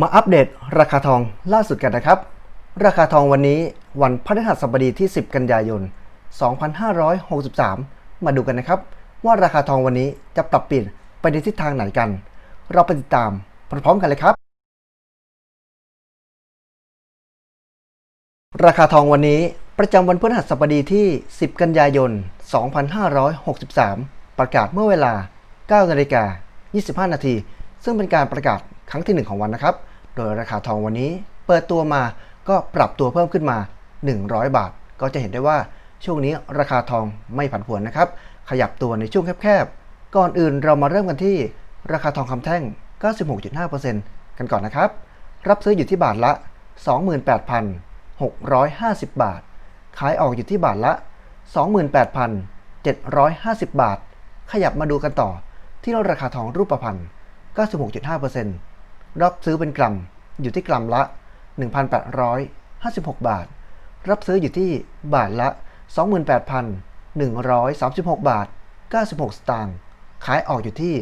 มาอัปเดตราคาทองล่าสุดกันนะครับ ราคาทองวันนี้วันพฤหัสบดีที่ 10 กันยายน 2563 มาดูกันนะครับ ว่าราคาทองวันนี้จะปรับเปลี่ยนไปในทิศทางไหนกัน เราไปติดตามพร้อมๆกันเลยครับ ราคาทองวันนี้ประจำวันพฤหัสบดีที่ 10 กันยายน 2563 ประกาศเมื่อเวลา9นาฬิกา25นาที ซึ่งเป็นการประกาศครั้งที่ 1 ของวันนะครับ โดยราคาทองวันนี้เปิดตัวมาก็ปรับตัวเพิ่มขึ้นมา 100 บาท ก็จะเห็นได้ว่าช่วงนี้ราคาทองไม่ผันผวนนะครับ ขยับตัวในช่วงแคบๆ ก่อนอื่นเรามาเริ่มกันที่ราคาทองคำแท่ง 96.5%กันก่อนนะครับ รับซื้ออยู่ที่บาทละ 28,650 บาท ขายออกอยู่ที่บาทละ 28,750 บาท ขยับมาดูกันต่อที่ราคาทองรูปพรรณ 96.5%รับซื้อเป็นกรัม อยู่ที่กรัมละ 1,856 บาท รับซื้ออยู่ที่บาทละ 28,136 บาท 96 สตางค์ ขายออกอยู่ที่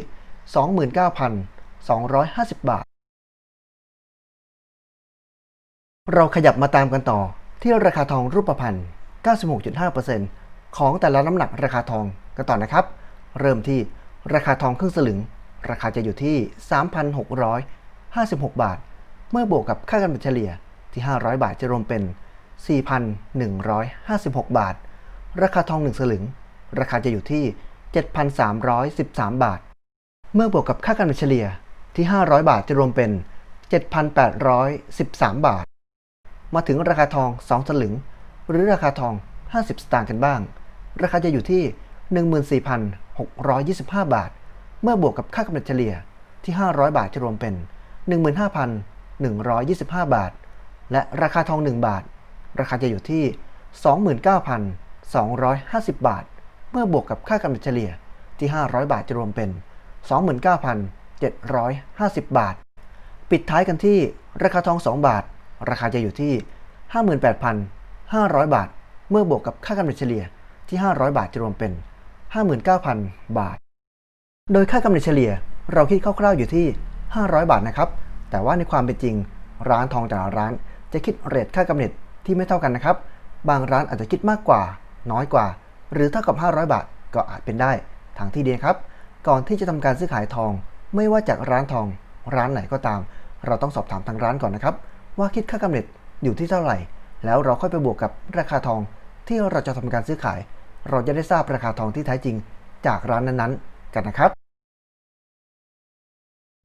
29,250 บาท เราขยับมาตามกันต่อที่ราคาทองรูปพรรณ 96.5%ของแต่ละน้ำหนักราคาทองกันต่อนะครับ เริ่มที่ราคาทองครึ่งสลึง ราคาจะอยู่ที่ 3,656 บาท เมื่อบวกกับค่ากันเฉลี่ยที่ 500 บาทจะรวมเป็น 4,156 บาท ราคาทอง 1 สลึง ราคาจะอยู่ที่ 7,313 บาท เมื่อบวกกับค่ากันเฉลี่ยที่ 500 บาทจะรวมเป็น 7,813 บาท มาถึงราคาทอง 2 สลึง หรือราคาทอง 50 สตางค์กันบ้าง ราคาจะอยู่ที่ 14,625 บาท เมื่อบวกกับค่ากำเนิดเฉลี่ยที่ 500 บาทจะรวมเป็น 15,125 บาท และราคาทอง 1 บาท ราคาจะอยู่ที่ 29,250 บาท เมื่อบวกกับค่ากำเนิดเฉลี่ยที่ 500 บาทจะรวมเป็น 29,750 บาท ปิดท้ายกันที่ราคาทอง 2 บาท ราคาจะอยู่ที่ 58,500 บาท เมื่อบวกกับค่ากำเนิดเฉลี่ยที่ 500 บาทจะรวมเป็น 59,000 บาท โดยค่ากำเนิดเฉลี่ยเราคิดคร่าวๆอยู่ที่ 500 บาทนะครับ แต่ว่าในความเป็นจริง ร้านทองแต่ละร้าน จะคิดเรทค่ากำเนิดที่ไม่เท่ากันนะครับ บางร้านอาจจะคิดมากกว่า น้อยกว่า หรือเท่ากับ 500 บาทก็อาจเป็นได้ ทางที่ดีครับ ก่อนที่จะทำการซื้อขายทอง ไม่ว่าจากร้านทอง ร้านไหนก็ตาม เราต้องสอบถามทางร้านก่อนนะครับ ว่าคิดค่ากำเนิดอยู่ที่เท่าไหร่ แล้วเราค่อยไปบวกกับราคาทอง ที่เราจะทำการซื้อขาย เราจะได้ทราบราคาทองที่แท้จริง จากร้านนั้นๆ กันนะครับ